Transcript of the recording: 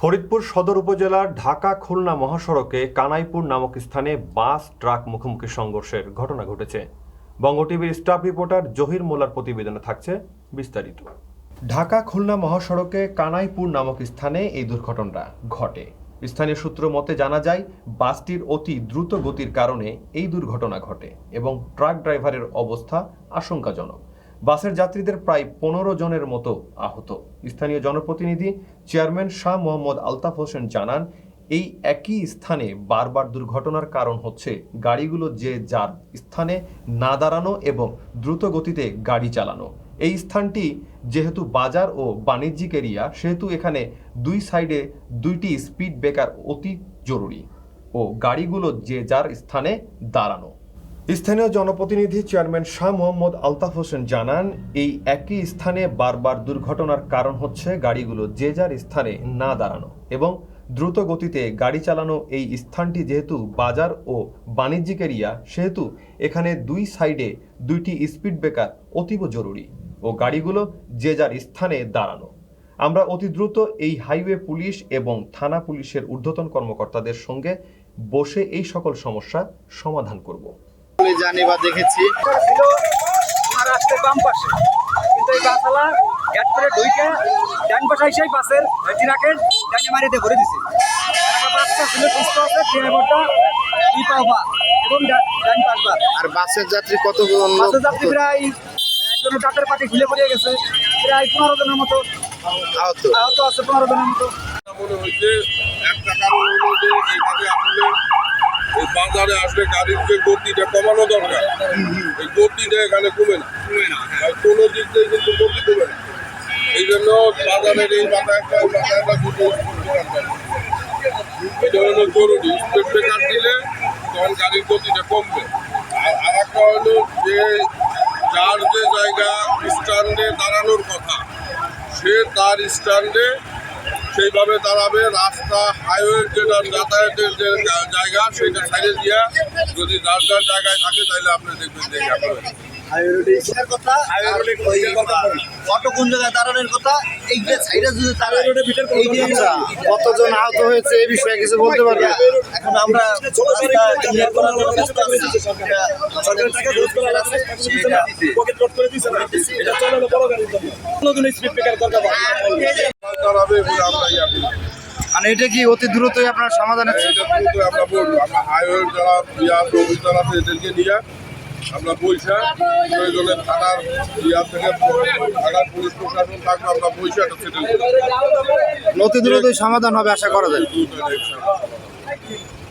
ফরিদপুর সদর উপজেলার ঢাকা খুলনা মহাসড়কে কানাইপুর নামক স্থানে বাস, ট্রাক মুখোমুখি সংঘর্ষের ঘটনা ঘটেছে। বঙ্গ টিভির স্টাফ রিপোর্টার জহির মোল্লার প্রতিবেদনে থাকছে বিস্তারিত। ঢাকা খুলনা মহাসড়কে কানাইপুর নামক স্থানে এই দুর্ঘটনাটা ঘটে। স্থানীয় সূত্র মতে জানা যায়, বাসটির অতি দ্রুত গতির কারণে এই দুর্ঘটনা ঘটে এবং ট্রাক ড্রাইভারের অবস্থা আশঙ্কাজনক। বাসের যাত্রীদের প্রায় পনেরো জনের মতো আহত। স্থানীয় জনপ্রতিনিধি চেয়ারম্যান শাহ মোহাম্মদ আলতাফ হোসেন জানান, এই একই স্থানে বারবার দুর্ঘটনার কারণ হচ্ছে গাড়িগুলো যে যার স্থানে না দাঁড়ানো এবং দ্রুত গতিতে গাড়ি চালানো। এই স্থানটি যেহেতু বাজার ও বাণিজ্যিক এরিয়া, সেহেতু এখানে দুই সাইডে দুইটি স্পিড ব্রেকার অতি জরুরি ও গাড়িগুলো যে যার স্থানে দাঁড়ানো। স্থানীয় জনপ্রতিনিধি চেয়ারম্যান শাহ মোহাম্মদ আলতাফ হোসেন জানান, এই একই স্থানে বারবার দুর্ঘটনার কারণ হচ্ছে গাড়িগুলো যে যার স্থানে না দাঁড়ানো এবং দ্রুত গতিতে গাড়ি চালানো এই স্থানটি যেহেতু বাজার ও বাণিজ্যিক এরিয়া, সেহেতু এখানে দুই সাইডে দুইটি স্পিড ব্রেকার অতীব জরুরি ও গাড়িগুলো যে যার স্থানে দাঁড়ানো। আমরা অতি দ্রুত এই হাইওয়ে পুলিশ এবং থানা পুলিশের ঊর্ধ্বতন কর্মকর্তাদের সঙ্গে বসে এই সকল সমস্যা সমাধান করব। জানি বা দেখেছি। বাম পাশে। কিন্তু এই বাসওয়ালা গ্যাট করে ঢুইকে ডান পাশে এসে বাসের ট্রাকের ডানে মারিতে ভরে দিছে। একটা বাচ্চা ছিল সুস্থ আছে ড্রাইভারটা দুই পা পা এবং ডান পাশ পা আর বাসের যাত্রী কতজন লোক? বাসের যাত্রী প্রায় একজনের দাঁতের পাটি খুলে পড়ে গেছে প্রায় পনেরো জনের মতো। আহত। আহত আছে পনেরো জনের মতো। মনে হয়েছে একটা কারণ হলো যে এখানে আসলে বাজারে আসলে গাড়ির যে গতিটা কমানো দরকার এই গতিটা এখানে কমে না। আর কোনো দিক থেকে কিন্তু গতি কমে না। এই জন্য বাজারের এই মাথাটা এই মাথাটা দুটো এটা হলো জরুরি স্পিড ব্রেকার দিলে তখন গাড়ির গতিটা কমবে। আর আরেকটা হলো যে যার যে জায়গা স্ট্যান্ডে দাঁড়ানোর কথা সে তার স্ট্যান্ডে সেইভাবে দাঁড়াবে রাস্তা হাইওয়ে যেটা যাতায়াতের যে জায়গা, সেটা ছাড়িয়ে দিয়ে যদি যার জায়গায় থাকে, তাহলে আপনি দেখবেন যে কথা অটো কোন জায়গায় দাঁড়ানোর কথা এই যে সাইডে যদি যে আচ্ছা, কতজন আহত হয়েছে এই বিষয়ে কিছু বলতে পারবে? এখন আমরা আছি। আছে, মানে এটা কি অতি দ্রুতই আপনার এটা কিন্তু আমরা বলব আমরা হাইওয়ে যারা আছে এদেরকে নিয়ে আমরা বৈশা প্রয়োজনে থানার ইয়া থেকে থানার পুলিশ প্রশাসন থাকবে আমরা বৈশা একটা সেটেল অতি দ্রুতই সমাধান হবে আশা করা যায়।